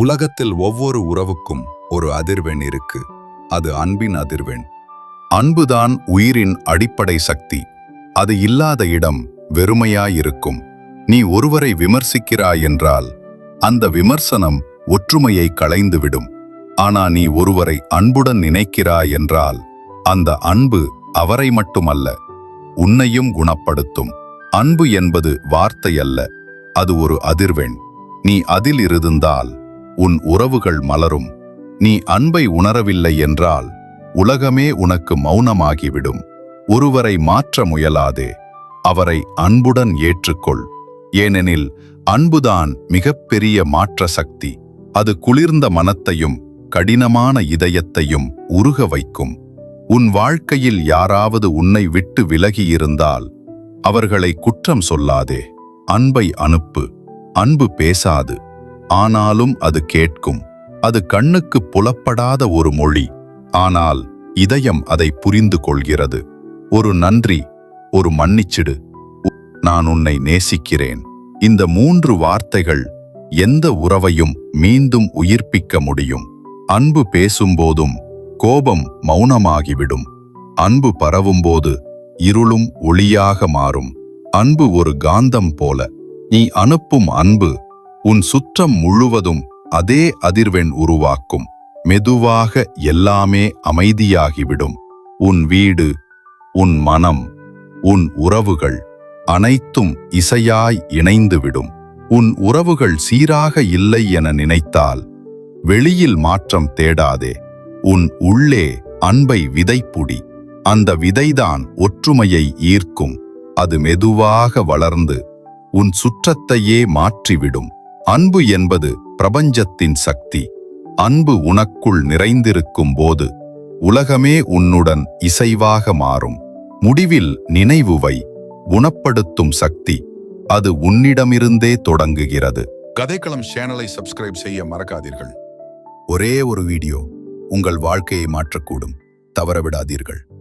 உலகத்தில் ஒவ்வொரு உறவுக்கும் ஒரு அதிர்வெண் இருக்கு. அது அன்பின் அதிர்வெண். அன்புதான் உயிரின் அடிப்படை சக்தி. அது இல்லாத இடம் வெறுமையாயிருக்கும். நீ ஒருவரை விமர்சிக்கிறாய் என்றால் அந்த விமர்சனம் ஒற்றுமையை களைந்துவிடும். ஆனா நீ ஒருவரை அன்புடன் நினைக்கிறாய் என்றால் அந்த அன்பு அவரை மட்டுமல்ல உன்னையும் குணப்படுத்தும். அன்பு என்பது வார்த்தை அல்ல அது ஒரு அதிர்வெண். நீ அதில் இருந்தால் உன் உறவுகள் மலரும். நீ அன்பை உணரவில்லை என்றால் உலகமே உனக்கு மௌனமாகிவிடும். ஒருவரை மாற்ற முயலாதே. அவரை அன்புடன் ஏற்றுக்கொள். ஏனெனில் அன்புதான் மிகப்பெரிய மாற்ற சக்தி. அது குளிர்ந்த மனத்தையும் கடினமான இதயத்தையும் உருக வைக்கும். உன் வாழ்க்கையில் யாராவது உன்னை விட்டு விலகியிருந்தால் அவர்களை குற்றம் சொல்லாதே. அன்பை அனுப்பு. அன்பு பேசாது. ஆனாலும் அது கேட்கும். அது கண்ணுக்கு புலப்படாத ஒரு மொழி. ஆனால் இதயம் அதை புரிந்து கொள்கிறது. ஒரு நன்றி ஒரு மன்னிச்சிடு. நான் உன்னை நேசிக்கிறேன். இந்த மூன்று வார்த்தைகள் எந்த உறவையும் மீண்டும் உயிர்ப்பிக்க முடியும். அன்பு பேசும்போதும் கோபம் மௌனமாகிவிடும். அன்பு பரவும்போது இருளும் ஒளியாக மாறும். அன்பு ஒரு காந்தம் போல. நீ அனுப்பும் அன்பு உன் சுற்றம் முழுவதும் அதே அதிர்வெண் உருவாக்கும். மெதுவாக எல்லாமே அமைதியாகிவிடும். உன் வீடு உன் மனம் உன் உறவுகள் அனைத்தும் இசையாய் இணைந்துவிடும். உன் உறவுகள் சீராக இல்லை என நினைத்தால் வெளியில் மாற்றம் தேடாதே. உன் உள்ளே அன்பை விதைப்புடி. அந்த விதைதான் ஒற்றுமையை ஈர்க்கும். அது மெதுவாக வளர்ந்து உன் சுற்றத்தையே மாற்றிவிடும். அன்பு என்பது பிரபஞ்சத்தின் சக்தி. அன்பு உனக்குள் நிறைந்திருக்கும் போது உலகமே உன்னுடன் இசைவாக மாறும். முடிவில் நினைவுவை குணப்படுத்தும் சக்தி அது உன்னிடமிருந்தே தொடங்குகிறது. கதைக்களம் சேனலை சப்ஸ்கிரைப் செய்ய மறக்காதீர்கள். ஒரே ஒரு வீடியோ உங்கள் வாழ்க்கையை மாற்றக்கூடும். தவறவிடாதீர்கள்.